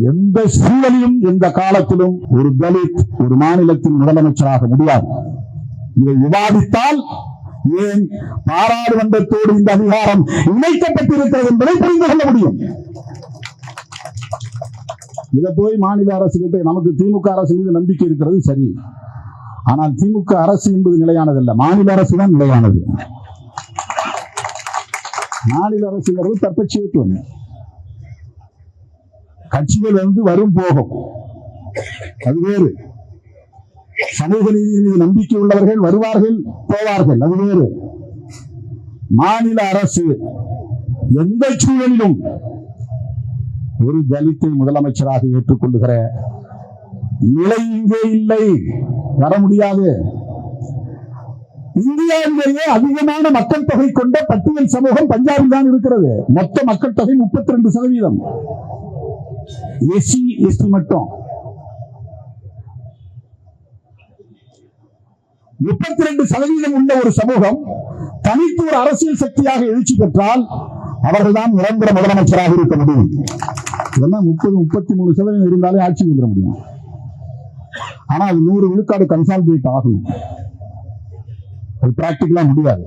எந்த சூழலிலும் எந்த காலத்திலும் ஒரு தலித் ஒரு மாநிலத்தின் முதலமைச்சராக முடியாது. இதை விவாதித்தால் ஏன் பாராளுமன்றத்தோடு இந்த அதிகாரம் இணைக்கப்பட்டிருக்கிறது என்பதை புரிந்து கொள்ள முடியும். இதை போய் மாநில அரசு கிட்ட நமக்கு திமுக அரசு மீது நம்பிக்கை இருக்கிறது சரி. ஆனால் திமுக அரசு என்பது நிலையானதல்ல. மாநில அரசு தான் நிலையானது. மாநில அரசுங்கிறது தற்பட்சியத்துவம் கட்சிகள் வந்து வரும் போகும். அது வேறு. சமூக நீதியின் மீது நம்பிக்கை உள்ளவர்கள் வருவார்கள் போவார்கள். அது வேறு. மாநில அரசு எந்த சூழலிலும் ஒரு தலித்தை முதலமைச்சராக ஏற்றுக்கொள்ளுகிற நிலை இங்கே இல்லை. வர முடியாது. இந்தியாவிலேயே அதிகமான மக்கள் தொகை கொண்ட பட்டியல் சமூகம் பஞ்சாபில் தான் இருக்கிறது. மொத்த மக்கள் தொகை முப்பத்தி ரெண்டு சதவீதம். எஸ்சி எஸ்டி மட்டும். முப்பத்தி ரெண்டு சதவீதம் உள்ள ஒரு சமூகம் தனித்து ஒரு அரசியல் சக்தியாக எழுச்சி பெற்றால் அவர்கள்தான் நிரந்தர முதலமைச்சராக இருக்க முடியும். இதெல்லாம் முப்பது முப்பத்தி மூணு சதவீதம் இருந்தாலே ஆட்சிக்கு வந்துட முடியும். ஆனா அது நூறு விழுக்காடு கன்சால்டேட் ஆகணும் அது பிராக்டிக்கலா முடியாது.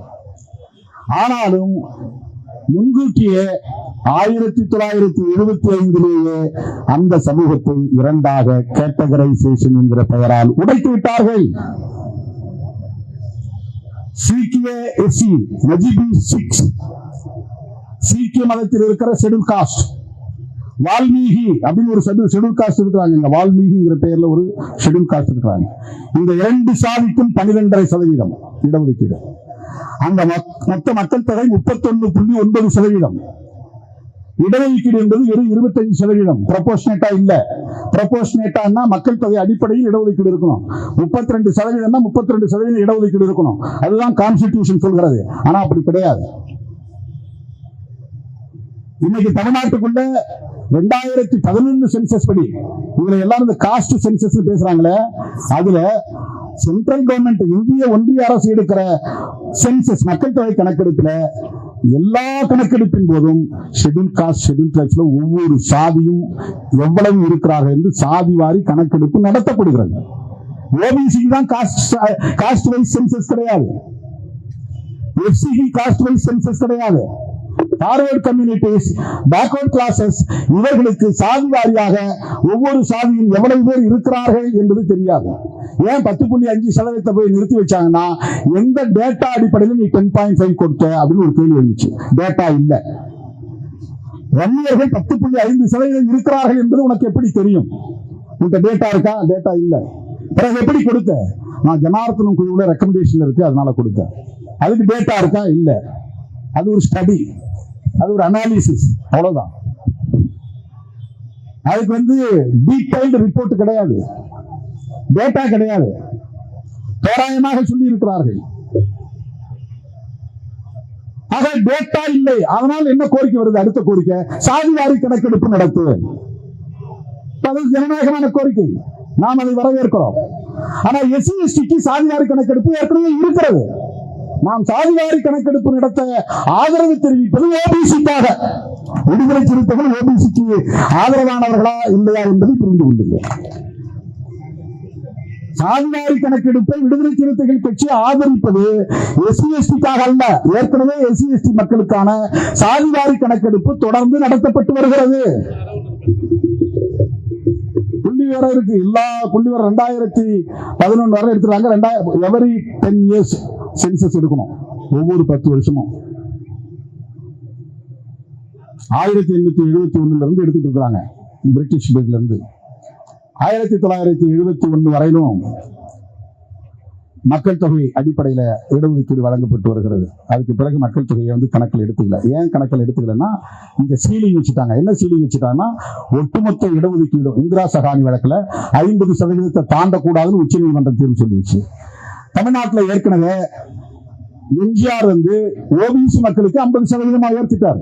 ஆனாலும் முன்கூட்டியே ஆயிரத்தி தொள்ளாயிரத்தி எழுபத்தி ஐந்திலேயே அந்த சமூகத்தை இரண்டாக கேட்டகரைசேஷன் என்கிற பெயரால் உடைத்து விட்டார்கள். சீக்கிய எஸ்சி நஜிபி சிக்ஸ் சீக்கிய மதத்தில் இருக்கிற ஷெடியூல் காஸ்ட் வால்மீகி அப்படின்னு ஒரு ஷெடியூல் ஷெடியூல் காஸ்ட் இருக்கிறாங்க. இந்த வால்மீகிங்கிற பெயர்ல ஒரு ஷெடியூல் காஸ்ட் இருக்கிறாங்க. இந்த இரண்டு சாதிக்கும் பனிரெண்டரை சதவீதம் இடஒதுக்கீடு. அந்த மொத்த மக்கள் தொகை முப்பத்தொன்னு புள்ளி ஒன்பது சதவீதம். இடஒதுக்கீடு என்பது வெறும் இருபத்தஞ்சு சதவீதம். ப்ரொபோஷனேட்டா இல்ல. ப்ரொபோஷனேட்டான்னா மக்கள் தொகை அடிப்படையில் இடஒதுக்கீடு இருக்கணும். முப்பத்தி ரெண்டு சதவீதம்னா முப்பத்தி ரெண்டு சதவீதம் இடஒதுக்கீடு இருக்கணும். அதுதான் கான்ஸ்டிடியூஷன் சொல்கிறது. ஆனா அப்படி கிடையாது. இன்னைக்கு தமிழ்நாட்டுக்குள்ள ரெண்டாயிரத்தி பதினொன்று சென்சஸ் படி இதுல எல்லாரும் இந்த காஸ்ட் சென்சஸ் பேசுறாங்களே அதுல சென்ட்ரல் கவர்மெண்ட் இந்திய ஒன்றிய அரசு எடுக்கிற சென்சஸ் மக்கள் தொகை கணக்கெடுப்புல எல்லா கணக்கெடுப்பின் போதும் ஷெட்யூல் காஸ்ட் ஷெட்யூல் கிளாஸ்ல ஒவ்வொரு சாதியும் எவ்வளவு இருக்கிறார்கள் என்று சாதி வாரி கணக்கெடுப்பு நடத்தப்படுகிறது. ஓபிசி தான் காஸ்ட் காஸ்ட் வைஸ் சென்சஸ் கிடையாது எஃப்சிக்கு காஸ்ட் வைஸ் சென்சஸ் கிடையாது. ஃபார்வர்ட் கம்யூனிட்டிஸ் பேக்வர்ட் கிளாஸஸ் இவர்களுக்கு சாதி வாரியாக ஒவ்வொரு சாதியும் எவ்வளவு பேர் இருக்கிறார்கள் என்பது தெரியாது. ஏன் பத்து புள்ளி அஞ்சு சதவீதத்தை போய் நிறுத்தி வச்சாங்கன்னா எந்த டேட்டா அடிப்படையில் நீ டென் பாயிண்ட் ஃபைவ் கொடுத்த அப்படின்னு ஒரு கேள்வி வந்துச்சு டேட்டா இல்ல. வன்னியர்கள் பத்து புள்ளி ஐந்து சதவீதம் இருக்கிறார்கள் என்பது உனக்கு எப்படி தெரியும்? உன்கிட்ட டேட்டா இருக்கா? டேட்டா இல்ல. பிறகு எப்படி கொடுத்த? நான் ஜனார்த்தனம் குழுவோட ரெக்கமெண்டேஷன் இருக்கு அதனால கொடுத்தேன். அதுக்கு டேட்டா இருக்கா? இல்ல. அது ஒரு ஸ்டடி அது ஒரு அனாலிசிஸ் அவ்வளவுதான். அதுக்கு வந்து டீடைல்டு ரிப்போர்ட் கிடையாது. டேட்டா கிடையாது. தோராயமாக சொல்லி இருக்கிறார்கள் ஆக டேட்டா இல்லை. அதனால் என்ன கோரிக்கை வருது? அடுத்த கோரிக்கை. சாதிவாரி கணக்கெடுப்பு நடத்து. அது ஜனநாயகமான கோரிக்கை. நாம் அதை வரவேற்கிறோம். ஆனா எஸ்சி எஸ்டிக்கு சாதிவாரி கணக்கெடுப்பு ஏற்கனவே இருக்கிறது. நாம் சாதிவாரி கணக்கெடுப்பு நடத்த ஆதரவு தெரிவிப்பது ஓபிசிக்காக. விடுதலை சிறுத்தைகள் ஓபிசிக்கு ஆதரவானவர்களா இல்லையா என்பதை புரிந்து கொள்ளுங்கள். சாதிவாரி கணக்கெடுப்பை விடுதலை சிறுத்தைகள் கட்சி ஆதரிப்பது எஸ்சி எஸ்டிக்காக அல்ல ஏற்கனவே எஸ்சி எஸ்டி மக்களுக்கான சாதிவாரி கணக்கெடுப்பு தொடர்ந்து நடத்தப்பட்டு வருகிறது. புள்ளிவரம் இருக்கு. எல்லா புள்ளி ரெண்டாயிரத்தி பதினொன்று வரை எடுத்துறாங்க ரெண்டாயிரம் எவரி டென் இயர்ஸ் சென்சஸ் எடுக்கணும். ஒவ்வொரு பத்து வருஷமும். ஆயிரத்தி எண்ணூத்தி எழுபத்தி ஒண்ணுல இருந்து எடுத்துட்டு இருக்கிறாங்க. பிரிட்டிஷ் பீரியட்ல இருந்து. ஆயிரத்தி தொள்ளாயிரத்தி எழுபத்தி ஒண்ணு வரையிலும் மக்கள் தொகை அடிப்படையில இடஒதுக்கீடு வழங்கப்பட்டு வருகிறது. அதுக்கு பிறகு மக்கள் தொகையை வந்து கணக்கில் எடுத்துக்கல. ஏன் கணக்கில் எடுத்துக்கலன்னா இங்க சீலிங் வச்சுட்டாங்க. என்ன சீலிங் வச்சுட்டாங்கன்னா ஒட்டுமொத்த இடஒதுக்கீடு இந்திரா சகானி வழக்குல ஐம்பது சதவீதத்தை தாண்டக்கூடாதுன்னு உச்ச நீதிமன்றம் சொல்லிடுச்சு. தமிழ்நாட்டுல ஏற்கனவே எம்ஜிஆர் வந்து ஓபிசி மக்களுக்கு ஐம்பது சதவீதமா உயர்த்திட்டார்.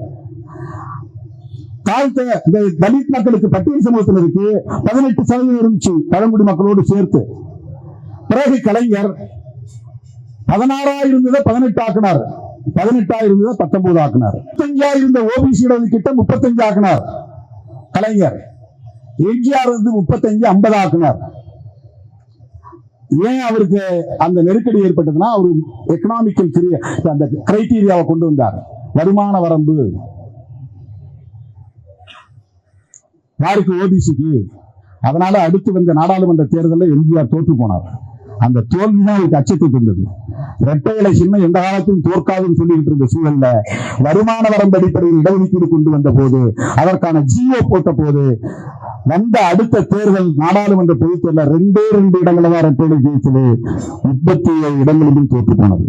தாழ்த்த இந்த தலித் மக்களுக்கு பட்டியல் சமூகத்தினருக்கு பதினெட்டு சதவீதம் இருந்துச்சு பழங்குடி மக்களோடு சேர்த்து. பிறகு கலைஞர் பதினாறா இருந்ததை பதினெட்டு ஆக்கினார். பதினெட்டா இருந்ததை பத்தொன்பது ஆக்கினார். முப்பத்தஞ்சா இருந்த ஓபிசி இடஒதுக்கீட்டை முப்பத்தஞ்சு ஆக்கினார் கலைஞர். எம்ஜிஆர் வந்து முப்பத்தஞ்சு ஐம்பது ஆக்குனார். ஏன் அவருக்கு அந்த நெருக்கடி ஏற்பட்டதுன்னா அவர் எக்கனாமிக்கல் அந்த கிரைட்டீரியாவை கொண்டு வந்தார். வருமான வரம்பு. யாருக்கு? ஓபிசிக்கு அதனால அடுத்து வந்த நாடாளுமன்ற தேர்தலில் எம்ஜிஆர் தோற்று போனார். அந்த தோல்வி தான் அவருக்கு அச்சத்தை தந்தது. இரட்டை இலை சின்னம் எந்த காலத்திலும் தோற்காதுன்னு சொல்லிட்டு இருந்த சூழல்ல வருமான வரம்பு அடிப்படையில் இடஒதுக்கீடு கொண்டு வந்த போது அதற்கான ஜியோ போட்ட போது வந்த அடுத்த தேர்தல் நாடாளுமன்ற பொதுத் தேர்தல் ரெண்டே ரெண்டு இடங்களை தான் இரட்டை ஜெயிச்சது முப்பத்தி ஏழு இடங்களிலும் தோற்று போனது.